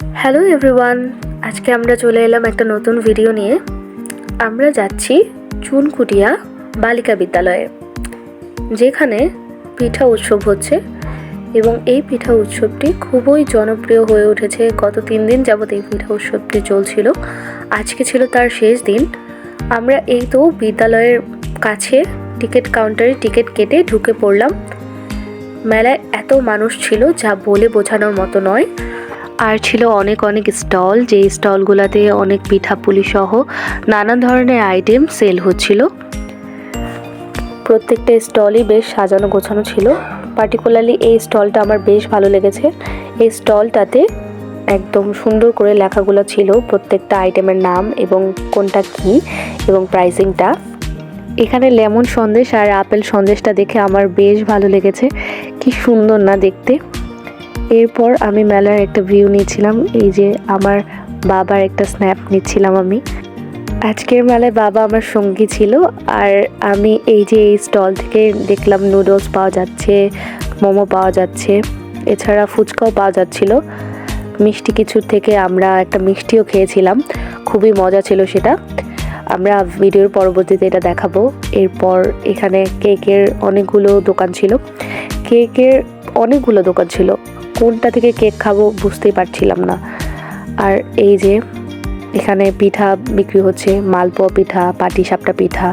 Hello everyone আজকে আমরা চলে এলাম একটা নতুন ভিডিও নিয়ে। আমরা যাচ্ছি চুনকুটিয়া বালিকা বিদ্যালয়ে, যেখানে পিঠা উৎসব হচ্ছে এবং এই পিঠা উৎসবটি খুবই জনপ্রিয় হয়ে উঠেছে। গত তিন দিন যাবৎ এই পিঠা উৎসবটি চলছিল। আজকে ছিল তার শেষ দিন। আমরা এই তো বিদ্যালয়ের কাছে টিকিট কাউন্টারে টিকিট কেটে ঢুকে পড়লাম। মেলায় এত মানুষ ছিল যা বলে বোঝানোর মতো নয়। আর ছিল অনেক অনেক স্টল, যেই স্টলগুলোতে অনেক পিঠাপুলি সহ নানান ধরনের আইটেম সেল হচ্ছিল। প্রত্যেকটা স্টলই বেশ সাজানো গোছানো ছিল। পার্টিকুলারলি এই স্টলটা আমার বেশ ভালো লেগেছে। এই স্টলটাতে একদম সুন্দর করে লেখাগুলো ছিল, প্রত্যেকটা আইটেমের নাম এবং কোনটা কি এবং প্রাইসিংটা। এখানে লেমন সন্দেশ আর আপেল সন্দেশটা দেখে আমার বেশ ভালো লেগেছে। কি সুন্দর না দেখতে। এরপর আমি মেলার একটা ভিউ নিয়েছিলাম, এই যে আমার বাবার একটা স্ন্যাপ নিচ্ছিলাম আমি। আজকের মেলায় বাবা আমার সঙ্গী ছিল, আর আমি এই যে এই স্টল থেকে দেখলাম নুডলস পাওয়া যাচ্ছে, মোমো পাওয়া যাচ্ছে, এছাড়া ফুচকাও পাওয়া যাচ্ছিল। মিষ্টি কিছুর থেকে আমরা একটা মিষ্টিও খেয়েছিলাম, খুবই মজা ছিল সেটা। আমরা ভিডিওর পরবর্তীতে এটা দেখাবো। এরপর এখানে কেকের অনেকগুলো দোকান ছিল। কেকের অনেকগুলো দোকান ছিল। কোনটা থেকে কেক খাব বুঝতেই পারছিলাম না। আর এই যে, এখানে পিঠা বিক্রি হচ্ছে, মালপোয়া পিঠা, পাটিসাপটা পিঠা।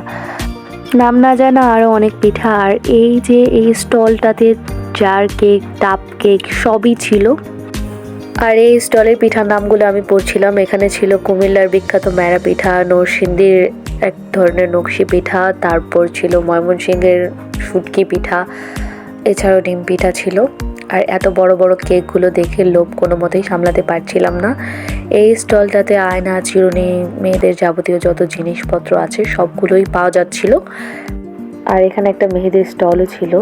নাম না জানা আরও অনেক পিঠা, আর এই যে এই স্টলটাতে জার কেক টাপ কেক সবই ছিল। আর এই স্টলের পিঠার নামগুলো আমি পড়ছিলাম, এখানে ছিল কুমিল্লার বিখ্যাত ম্যারা পিঠা, নরসিংদীর এক ধরনের নকশি পিঠা, তারপর ছিল ময়মনসিংহের শুটকি পিঠা, এছাড়াও ডিম পিঠা ছিল। আর এত বড় বড় কেকগুলো দেখে লোভ কোনো মতেই সামলাতে পারছিলাম না। এই স্টলটাতে আয়না, চিরুনি, মেয়েদের যাবতীয় যত জিনিসপত্র আছে সবগুলোই পাওয়া যাচ্ছিল। আর এখানে একটা মেহেদির স্টলও ছিল।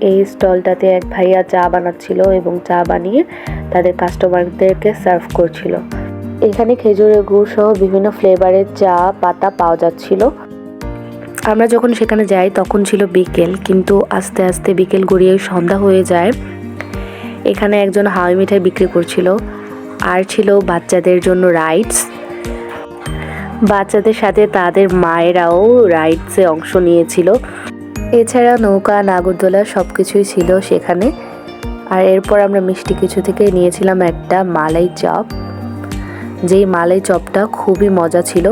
এই স্টলটাতে এক ভাইয়া চা বানাচ্ছিল এবং চা বানিয়ে তাদের কাস্টমারদেরকে সার্ভ করছিল। এখানে খেজুরের গুড় সহ বিভিন্ন ফ্লেভারের চা, পাতা পাওয়া যাচ্ছিল। আমরা যখন সেখানে যাই তখন ছিল বিকেল, কিন্তু আস্তে আস্তে বিকেল গড়িয়ে সন্ধ্যা হয়ে যায়। এখানে একজন হাওয়াই মিঠাই বিক্রি করছিল। আর ছিল বাচ্চাদের জন্য রাইডস বাচ্চাদের সাথে তাদের মায়েরাও রাইডসে অংশ নিয়েছিল। এছাড়া নৌকা, নাগরদোলা সব কিছুই ছিল সেখানে। আর এরপর আমরা মিষ্টি কিছু থেকে নিয়েছিলাম একটা মালাই চপ। যেই মালাই চপটা খুবই মজা ছিল।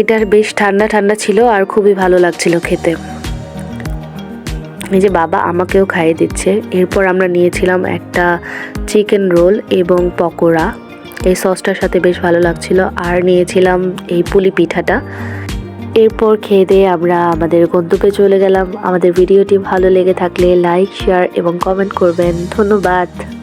এটার বেশ ঠান্ডা ঠান্ডা ছিল আর খুবই ভালো লাগছিল খেতে। যে বাবা আমাকেও খাইয়ে দিচ্ছে। এরপর আমরা নিয়েছিলাম একটা চিকেন রোল এবং পকোড়া। এই সসটার সাথে বেশ ভালো লাগছিল। আর নিয়েছিলাম এই পুলি পিঠাটা। এরপর খেয়ে দিয়ে আমরা আমাদের গন্তব্যে চলে গেলাম। আমাদের ভিডিওটি ভালো লেগে থাকলে লাইক শেয়ার এবং কমেন্ট করবেন। ধন্যবাদ।